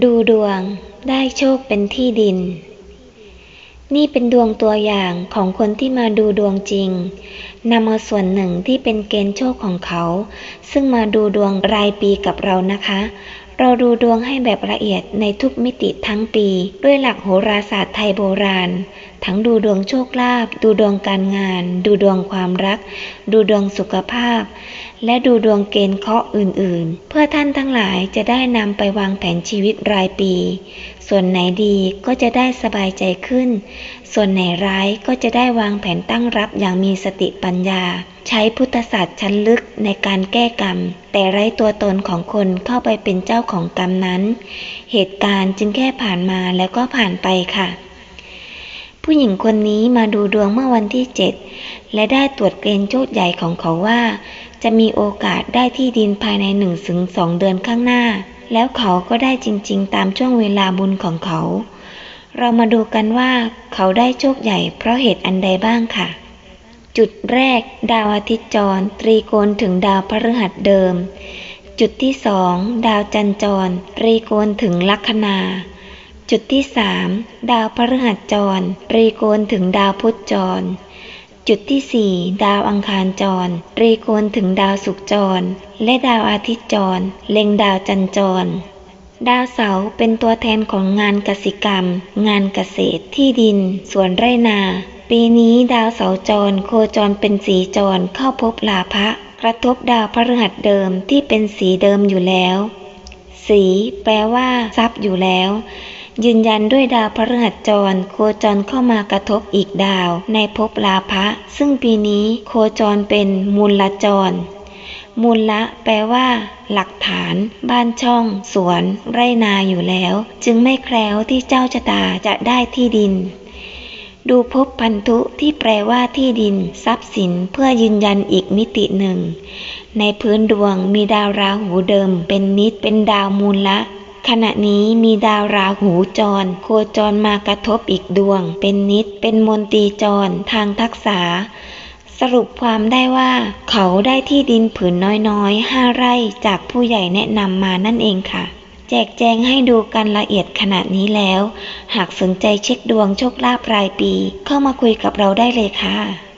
ดูดวงได้โชคเป็นที่ดิน นี่เป็นดวงตัวอย่างของคนที่มาดูดวงจริงนำเอาส่วนหนึ่งที่เป็นเกณฑ์โชคของเขา ซึ่งมาดูดวงรายปีกับเรานะคะ เราดูดวงให้แบบละเอียดในทุกมิติทั้งปี ด้วยหลักโหราศาสตร์ไทยโบราณ ทั้งดูดวงโชคลาภดูดวงการงาน ดูดวงความรัก ดูดวงสุขภาพ และดูดวงเกณฑ์เคราะห์อื่นๆ เพื่อท่านทั้งหลายจะได้นำไปวางแผนชีวิตรายปี ส่วนไหนดีก็จะได้สบายใจขึ้น ส่วนไหนร้ายก็จะได้วางแผนตั้งรับอย่างมีสติปัญญา ใช้พุทธศาสตร์ชั้นลึกในการแก้กรรม แต่ไร้ตัวตนของคนเข้าไปเป็นเจ้าของกรรมนั้น เหตุการณ์จึงแค่ผ่านมาแล้วก็ผ่านไปค่ะ ผู้หญิงคนนี้มาดูดวงเมื่อวันที่7และได้ตรวจเกณฑ์โชคใหญ่ของเขาว่า จะมีโอกาสได้ที่ดินภายใน1ถึง2เดือนข้างหน้า แล้วเขาก็ได้จริงๆ ตามช่วงเวลาบุญของเขา เรามาดูกันว่าเขาได้โชคใหญ่เพราะเหตุอันใดบ้างค่ะ จุดแรก ดาวอาทิตย์จร ตรีโกณถึงดาวพฤหัสเดิม จุดที่สองดาวจันจร ตรีโกณถึงลัคนา จุดที่สามดาวพฤหัสจรตรีโกณถึงดาวพุธจร จุดที่สี่ดาวอังคารจรตรีโกณถึงดาวศุกร์จร และดาวอาทิตย์จร เล็งดาวจันทร์จร ดาวเสาร์เป็นตัวแทนของงานกสิกรรม งานเกษตรที่ดิน สวนไร่นา ปีนี้ดาวเสาร์จร โคจรเป็นสีจรเข้าพบลาภะกระทบดาวพฤหัสเดิมที่เป็นสีเดิมอยู่แล้ว สี แปลว่า ทรัพย์อยู่แล้ว ยืนยันด้วยดาวพฤหัสจร โคจรเข้ามากระทบอีกดาว ในภพลาภะซึ่งปีนี้โคจรเป็นมูลจร มูลละ แปลว่า หลักฐาน บ้านช่อง สวน ไรนาอยู่แล้ว จึงไม่แคล้วที่เจ้าชะตาจะได้ที่ดินดูภพพันธุที่แปลว่าที่ดิน ทรัพย์สินเพื่อยืนยันอีกมิติหนึ่ง ในพื้นดวงมีดาวราหูเดิม เป็นนิดเป็นดาวมูลละ ขณะนี้มีดาวราหูจร โคจรมากระทบอีกดวง เป็นนิด เป็นมนตรีจร ทางทักษะสรุปความได้ว่า เขาได้ที่ดินผืนน้อยๆห้าไร่จากผู้ใหญ่แนะนำมานั่นเองค่ะ แจกแจงให้ดูกันละเอียดขนาดนี้แล้ว หากสนใจเช็คดวงโชคลาภรายปี เข้ามาคุยกับเราได้เลยค่ะ